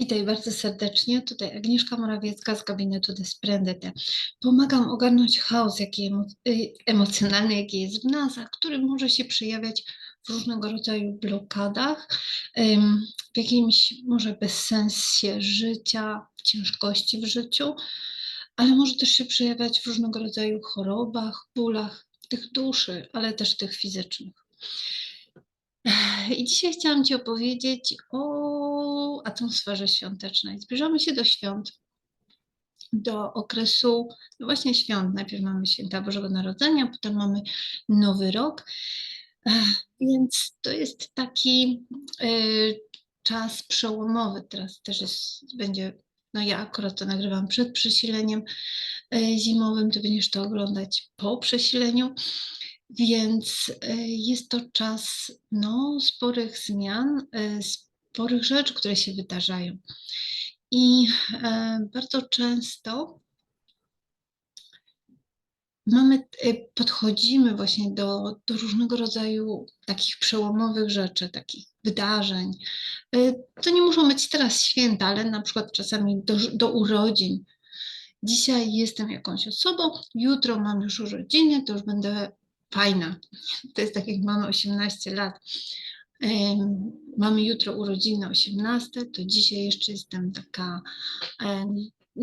Witaj bardzo serdecznie. Tutaj Agnieszka Morawiecka z gabinetu Desprendete. Pomagam ogarnąć chaos jaki y, emocjonalny, jaki jest w nas, a który może się przejawiać w różnego rodzaju blokadach, w jakimś może bezsensie życia, ciężkości w życiu, ale może też się przejawiać w różnego rodzaju chorobach, bólach, tych duszy, ale też tych fizycznych. I dzisiaj chciałam Ci opowiedzieć o atmosferze świątecznej. Zbliżamy się do świąt, do okresu no właśnie świąt. Najpierw mamy święta Bożego Narodzenia, potem mamy Nowy Rok. Więc to jest taki y, czas przełomowy. Teraz też jest, będzie, no ja akurat to nagrywam przed przesileniem y, zimowym, Ty będziesz to oglądać po przesileniu. Więc e, jest to czas no, sporych zmian, e, sporych rzeczy, które się wydarzają. I e, bardzo często mamy, podchodzimy właśnie do, do różnego rodzaju takich przełomowych rzeczy, takich wydarzeń. To nie muszą być teraz święta, ale na przykład czasami do, do urodzin. Dzisiaj jestem jakąś osobą, jutro mam już urodziny, to już będę fajna. To jest tak, jak mamy 18 lat. Mamy jutro urodziny 18, to dzisiaj jeszcze jestem taka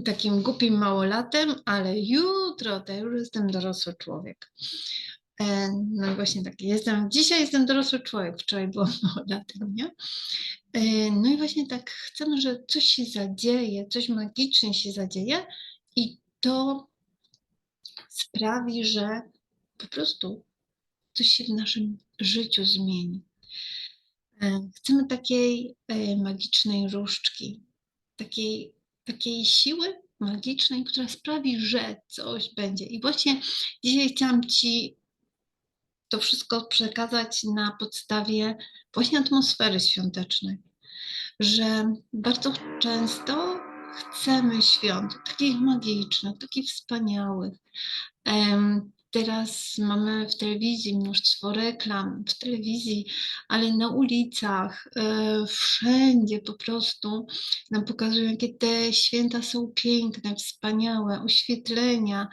takim głupim małolatem, ale jutro to już jestem dorosły człowiek. No właśnie tak, jestem, dzisiaj jestem dorosły człowiek, wczoraj byłam małolatem, nie? No i właśnie tak chcemy, że coś się zadzieje, coś magicznie się zadzieje i to sprawi, że po prostu coś się w naszym życiu zmieni. E, Chcemy takiej e, magicznej różdżki, takiej, takiej siły magicznej, która sprawi, że coś będzie. I właśnie dzisiaj chciałam Ci to wszystko przekazać na podstawie właśnie atmosfery świątecznej, że bardzo często chcemy świąt, takich magicznych, takich wspaniałych. Teraz mamy w telewizji mnóstwo reklam, w telewizji, ale na ulicach, e, wszędzie po prostu nam pokazują, jakie te święta są piękne, wspaniałe, oświetlenia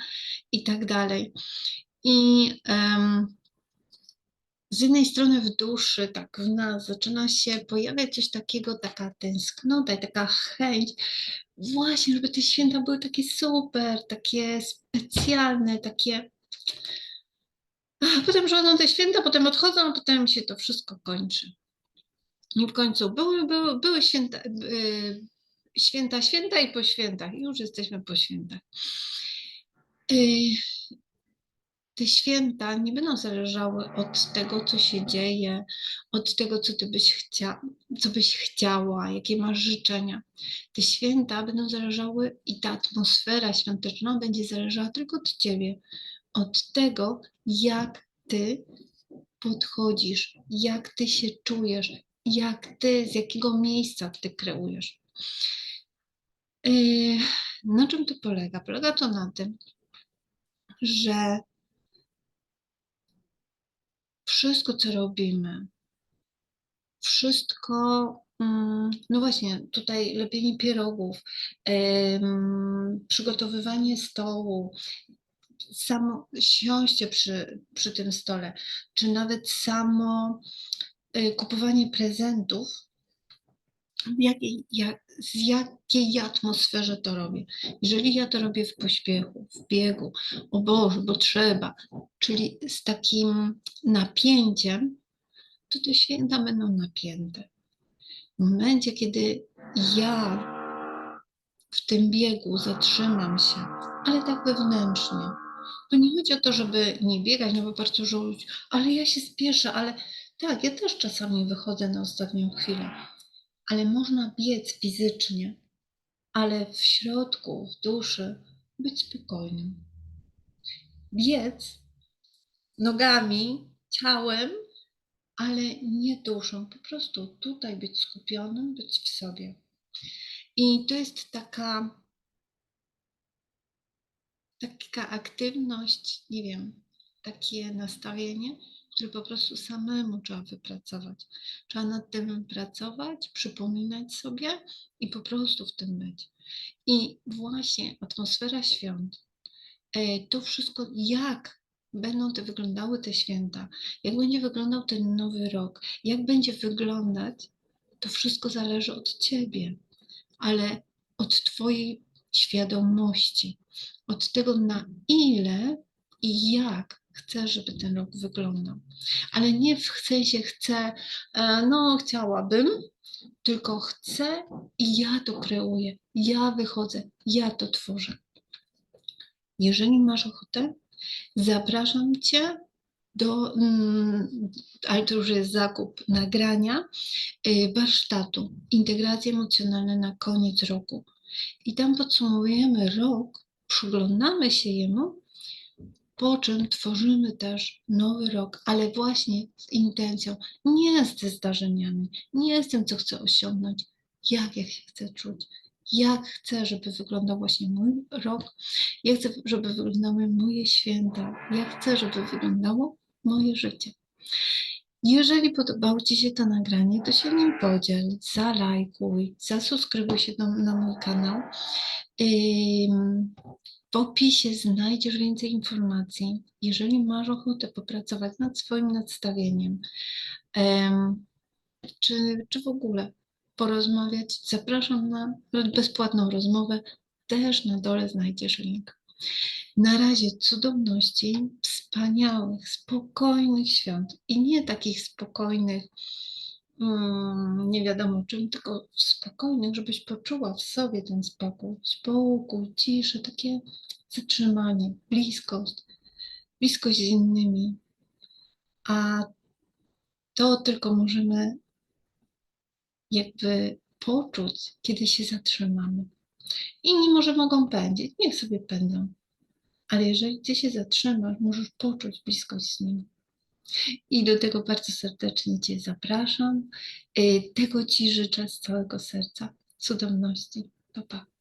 i tak dalej. I z jednej strony w duszy, tak w nas zaczyna się pojawiać coś takiego, taka tęsknota i taka chęć, właśnie, żeby te święta były takie super, takie specjalne, takie. Potem przychodzą te święta, potem odchodzą, potem się to wszystko kończy. I w końcu były, były, były święta, yy, święta, święta i po świętach. Już jesteśmy po świętach. Yy, te święta nie będą zależały od tego, co się dzieje, od tego, co ty byś co byś chciała, jakie masz życzenia. Te święta będą zależały i ta atmosfera świąteczna będzie zależała tylko od ciebie, od tego, jak ty podchodzisz, jak ty się czujesz, jak ty, z jakiego miejsca ty kreujesz. Yy, Na czym to polega? Polega to na tym, że wszystko, co robimy, wszystko, mm, no właśnie, tutaj lepienie pierogów, przygotowywanie stołu, samo siąście przy, przy tym stole, czy nawet samo y, kupowanie prezentów, jakiej, jak, w jakiej ja atmosferze to robię. Jeżeli ja to robię w pośpiechu, w biegu, o Boże, bo trzeba, czyli z takim napięciem, to te święta będą napięte. W momencie, kiedy ja w tym biegu zatrzymam się, ale tak wewnętrznie, to nie chodzi o to, żeby nie biegać, no bo bardzo żółć, ale ja się spieszę, ale tak, ja też czasami wychodzę na ostatnią chwilę, ale można biec fizycznie, ale w środku, w duszy być spokojnym. Biec nogami, ciałem, ale nie duszą, po prostu tutaj być skupionym, być w sobie. I to jest taka, taka aktywność, nie wiem, takie nastawienie, który po prostu samemu trzeba wypracować. Trzeba nad tym pracować, przypominać sobie i po prostu w tym być. I właśnie atmosfera świąt, e, to wszystko, jak będą te wyglądały te święta, jak będzie wyglądał ten nowy rok, jak będzie wyglądać, to wszystko zależy od ciebie, ale od twojej świadomości, od tego, na ile i jak chcę, żeby ten rok wyglądał. Ale nie w sensie chcę, e, no chciałabym, tylko chcę i ja to kreuję, ja wychodzę, ja to tworzę. Jeżeli masz ochotę, zapraszam Cię do, mm, ale to już jest zakup nagrania, y, warsztatu Integracja emocjonalna na koniec roku. I tam podsumowujemy rok, przyglądamy się jemu, po czym tworzymy też nowy rok, ale właśnie z intencją, nie ze zdarzeniami, nie z tym, co chcę osiągnąć, jak ja się chcę czuć, jak chcę, żeby wyglądał właśnie mój rok, jak chcę, żeby wyglądały moje święta, jak chcę, żeby wyglądało moje życie. Jeżeli podobało Ci się to nagranie, to się nim podziel, zalajkuj, zasubskrybuj się do, na mój kanał. W opisie znajdziesz więcej informacji. Jeżeli masz ochotę popracować nad swoim nadstawieniem, em, czy, czy w ogóle porozmawiać, zapraszam na bezpłatną rozmowę. Też na dole znajdziesz link. Na razie cudowności, wspaniałych, spokojnych świąt i nie takich spokojnych, mm, nie wiadomo czym, tylko spokojnych, żebyś poczuła w sobie ten spokój, spokój, ciszę, takie zatrzymanie, bliskość, bliskość z innymi. A to tylko możemy jakby poczuć, kiedy się zatrzymamy. Inni może mogą pędzić, niech sobie pędzą. Ale jeżeli ty się zatrzymasz, możesz poczuć bliskość z nim. I do tego bardzo serdecznie Cię zapraszam. Y, Tego Ci życzę z całego serca. Cudowności. Pa, pa.